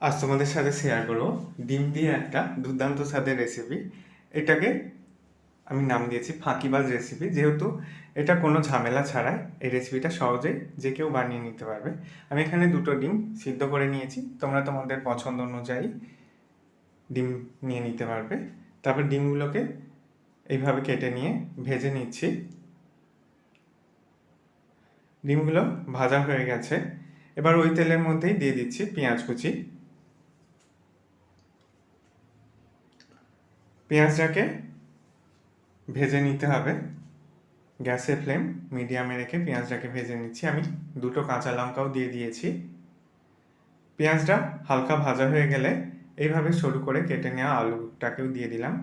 আজ তোমাদের সাথে শেয়ার করব। ডিম দিয়ে একটা দুর্দান্ত স্বাদের রেসিপি এটাকে আমি নাম দিয়েছি ফাঁকিবাজ রেসিপি যেহেতু এটা কোনো ঝামেলা ছাড়াই এই রেসিপিটা সহজেই যে কেউ বানিয়ে নিতে পারবে। আমি এখানে দুটো ডিম সিদ্ধ করে নিয়েছি। তোমরা তোমাদের পছন্দ অনুযায়ী ডিম নিয়ে নিতে পারবে। তারপর ডিমগুলোকে এইভাবে কেটে নিয়ে ভেজে নিচ্ছি। ডিমগুলো ভাজা হয়ে গেছে। এবার ওই তেলের মধ্যেই দিয়ে দিচ্ছি পেঁয়াজ কুচি। পেঁয়াজটাকে ভেজে নিতে হবে। গ্যাসের ফ্লেম মিডিয়ামে রেখে পেঁয়াজটাকে ভেজে নিচ্ছি। আমি দুটো কাঁচা লঙ্কাও দিয়ে দিয়েছি। পেঁয়াজটা হালকা ভাজা হয়ে গেলে এইভাবে সরু করে কেটে নেওয়া আলুটাকেও দিয়ে দিলাম।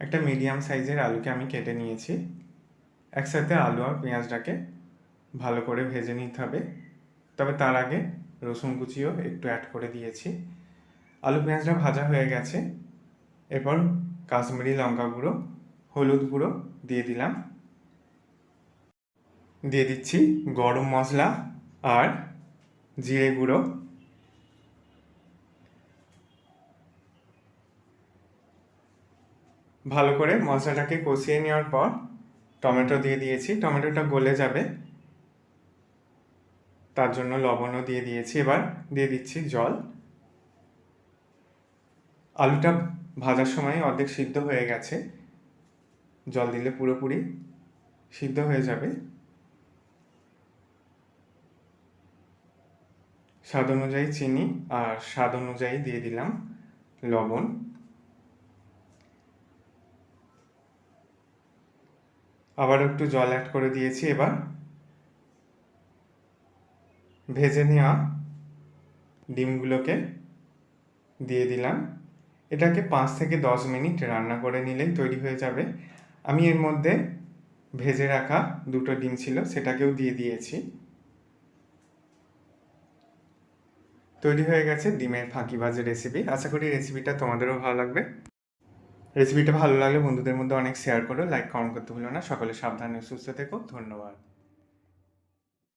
একটা মিডিয়াম সাইজের আলুকে আমি কেটে নিয়েছি। একসাথে আলু আর পেঁয়াজটাকে ভালো করে ভেজে নিতে হবে। তবে তার আগে রসুন কুচিও একটু অ্যাড করে দিয়েছি। আলু পেঁয়াজটা ভাজা হয়ে গেছে। এরপর কাশ্মীরি লঙ্কা গুঁড়ো, হলুদ গুঁড়ো দিয়ে দিলাম। দিয়ে দিচ্ছি গরম মশলা আর জিরে গুঁড়ো। ভালো করে মশলাটাকে কষিয়ে নেওয়ার পর টমেটো দিয়ে দিয়েছি। টমেটোটা গলে যাবে। তার জন্য লবণও দিয়ে দিয়েছি। এবার দিয়ে দিচ্ছি জল। আলুটা ভাজার সময় অর্ধেক সিদ্ধ হয়ে গেছে। জল দিলে পুরোপুরি সিদ্ধ হয়ে যাবে। স্বাদ অনুযায়ী চিনি আর স্বাদ অনুযায়ী দিয়ে দিলাম লবণ। আবার একটু জল অ্যাড করে দিয়েছি এবার। ভেজে নেওয়া ডিমগুলোকে দিয়ে দিলাম। এটাকে পাঁচ থেকে দশ মিনিট রান্না করে নিলেই তৈরি হয়ে যাবে। আমি এর মধ্যে ভেজে রাখা দুটো ডিম ছিল, সেটাকেও দিয়ে দিয়েছি। তৈরি হয়ে গেছে ডিমের ফাঁকি ভাজের রেসিপি আশা করি রেসিপিটা তোমাদেরও ভালো লাগবে। রেসিপিটা ভালো লাগলে বন্ধুদের মধ্যে অনেক শেয়ার করো লাইক কমেন্ট করতে ভুলো না। সকলে সাবধানে সুস্থ থেকো। ধন্যবাদ।